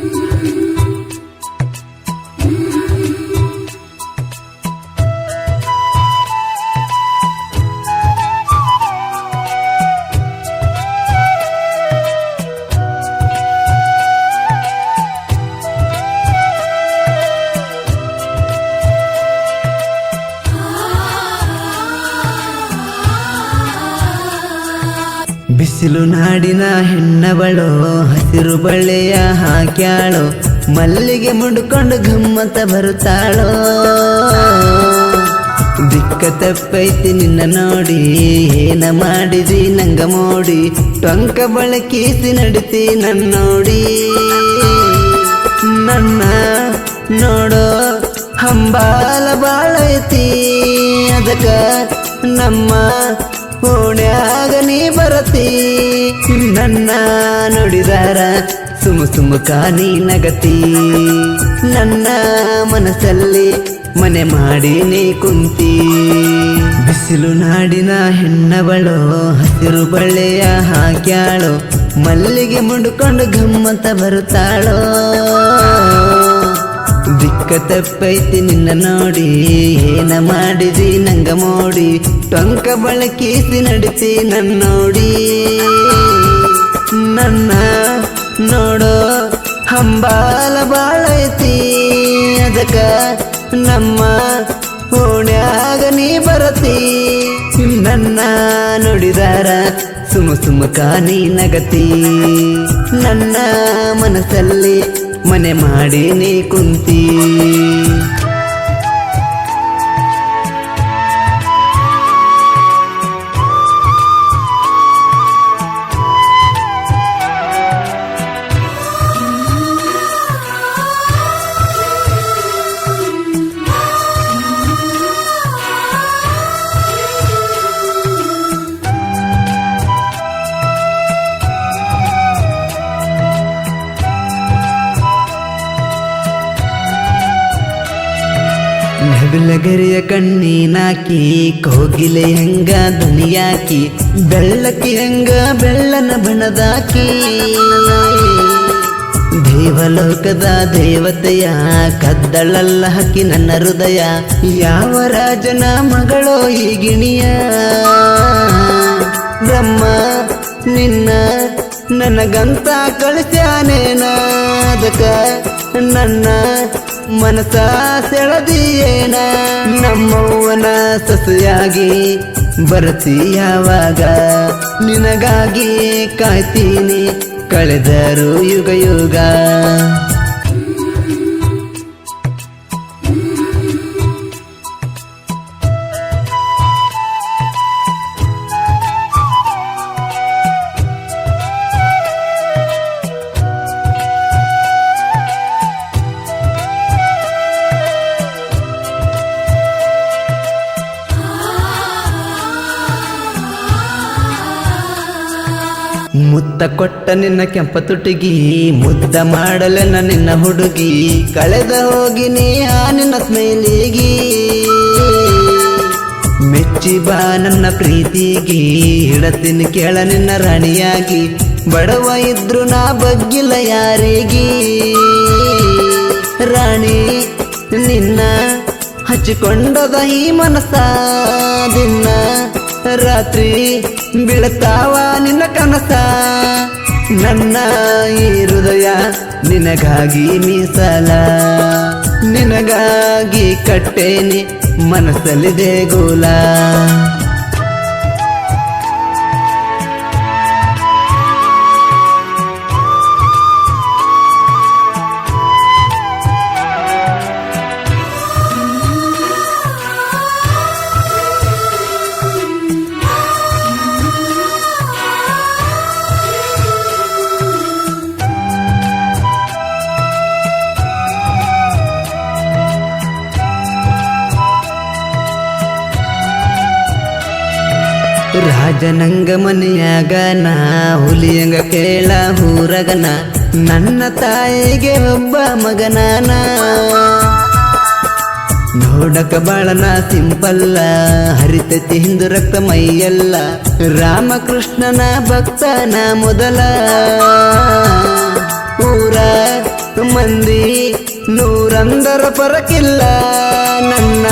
Thank you. ಬಿಸಿಲು ನಾಡಿನ ಹೆಣ್ಣವಳು, ಹಸಿರು ಬಳ್ಳೆಯ ಹಾಕ್ಯಾಳು, ಮಲ್ಲಿಗೆ ಮುಡ್ಕೊಂಡು ಗಮ್ಮತ ಬರುತ್ತಾಳೋ. ದಿಕ್ಕ ತಪ್ಪೈತಿ ನಿನ್ನ ನೋಡಿ, ಏನ ಮಾಡಿದಿ ನಂಗ ಮೋಡಿ, ಟೊಂಕ ಬಳಕೀಸಿ ನನ್ನ ನೋಡಿ. ನನ್ನ ನೋಡೋ ಹಂಬಾಲ ಬಾಳೈತಿ, ಅದಕ್ಕ ನಮ್ಮ ಓಣ್ಯಾಗ ನೀ ಬರತಿ ನನ್ನ ನುಡಿದಾರ ಸುಮ ಸುಮುಕ ನೀ ನಗತಿ. ನನ್ನ ಮನಸ್ಸಲ್ಲಿ ಮನೆ ಮಾಡಿ ನೀ ಕುಂತಿ. ಬಿಸಿಲು ನಾಡಿನ ಹೆಣ್ಣವಳು, ಹಸಿರು ಬಳ್ಳೆಯ ಹಾಕ್ಯಾಳು, ಮಲ್ಲಿಗೆ ಮುಡ್ಕೊಂಡು ಗಮ್ಮತ್ತ ಬರುತ್ತಾಳೋ. ದಿಕ್ಕ ತಪ್ಪೈತಿ ನಿನ್ನ ನೋಡಿ, ಏನ ಮಾಡಿದಿ ನಂಗ ಮೋಡಿ. ಟೊಂಕ ಬಳಕೀಸಿ ನನ್ನ ನನ್ನೋಡಿ. ನನ್ನ ನೋಡೋ ಹಂಬಾಲ ಬಾಳೈತಿ ಅದಕ್ಕ ನಮ್ಮ ಓಣ್ಯಾಗ ನೀ ಬರತಿ. ನನ್ನ ನೋಡಿದಾರ ಸುಮ ಸುಮ ಕಾನಿ ನಗತಿ. ನನ್ನ ಮನಸ್ಸಲ್ಲಿ ಮನೆ ಮಾಡಿ ನೀ ಕುಂತಿ. ನವಿಲಗರಿಯ ಕಣ್ಣೀನಾಕಿ, ಕೋಗಿಲೆ ಹೆಂಗ ದನಿಯಾಕಿ ಬೆಳ್ಳಕ್ಕಿ ಹೆಂಗ ಬೆಳ್ಳನ ಬಣದಾಕಿ. ದೇವಲೋಕದ ದೇವತೆಯ ಕದ್ದಳಲ್ಲ ಹಕ್ಕಿ ನನ್ನ ಹೃದಯ, ಯಾವ ರಾಜನ ಮಗಳೋ ಈ ಗಿಣಿಯ? ಬ್ರಹ್ಮ, ನಿನ್ನ ನನಗಂತ ಕಳಿಸ್ಯಾನೇನಾದಕ? ನನ್ನ ಮನಸ ಸೆಳದಿಯೇನ? ನಮ್ಮವ್ವನ ಸೊಸೆಯಾಗಿ ಬರತಿ ಯಾವಾಗ? ನಿನಗಾಗಿ ಕಾಯ್ತೀನಿ ಕಳೆದರು ಯುಗ ಯುಗ ಮುತ್ತ ಕೊಟ್ಟ ನಿನ್ನ ಕೆಂಪ ತುಟಿಗಿ ಮುದ್ದ ಮಾಡಲೆನ ನಿನ್ನ ಹುಡುಗಿ. ಕಳೆದ ಹೋಗಿ ನೀ ಆ ನಿನ್ನ ಸ್ಮೈಲಿಗಿ ಮೆಚ್ಚಿ ಬಾ ನನ್ನ ಪ್ರೀತಿಗಿ, ಹಿಡತಿನ ಕೇಳ ನಿನ್ನ ರಾಣಿಯಾಗಿ. ಬಡವ ಇದ್ರು ನಾ ಬಗ್ಗಿಲ್ಲ ಯಾರಿಗಿ. ರಾಣಿ, ನಿನ್ನ ಹಚ್ಚಿಕೊಂಡದ ಈ ಮನಸ್ಸ. ದಿನ ರಾತ್ರಿ ಬೀಳ್ತಾವ ನಿನ್ನ ನನ್ನ ಈ ಹೃದಯ ನಿನಗಾಗಿ ಮೀಸಲ. ನಿನಗಾಗಿ ಕಟ್ಟೇನಿ ಮನಸ್ಸಲ್ಲಿ ದೇಗುಲ ರಾಜನಂಗ ಮನೆಯಾಗ ನಾ ಹುಲಿಯಂಗ ಕೇಳ ಊರಗನ, ನನ್ನ ತಾಯಿಗೆ ಒಬ್ಬ ಮಗನಾನ. ನೋಡಕ ಬಾಳನ ಸಿಂಪಲ್ಲ, ಹರಿತತಿ ಹಿಂದು ರಕ್ತ ಮೈಯಲ್ಲ, ರಾಮಕೃಷ್ಣನ ಭಕ್ತನ ಮೊದಲ. ಊರ ಮಂದಿ ನೂರಂದರ ಪರಕಿಲ್ಲ ನನ್ನ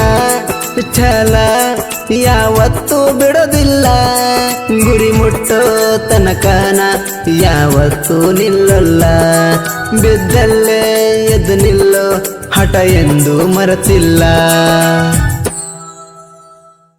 ಛಲ ಯಾವತ್ತೂ ಬಿಡೋದಿಲ್ಲ. ಗುರಿ ಮುಟ್ಟೋ ತನಕನ ಯಾವತ್ತೂ ನಿಲ್ಲಲ್ಲ. ಬಿದ್ದಲ್ಲೇ ಎದ್ದು ನಿಲ್ಲೋ ಹಠ ಎಂದು ಮರೆತಿಲ್ಲ.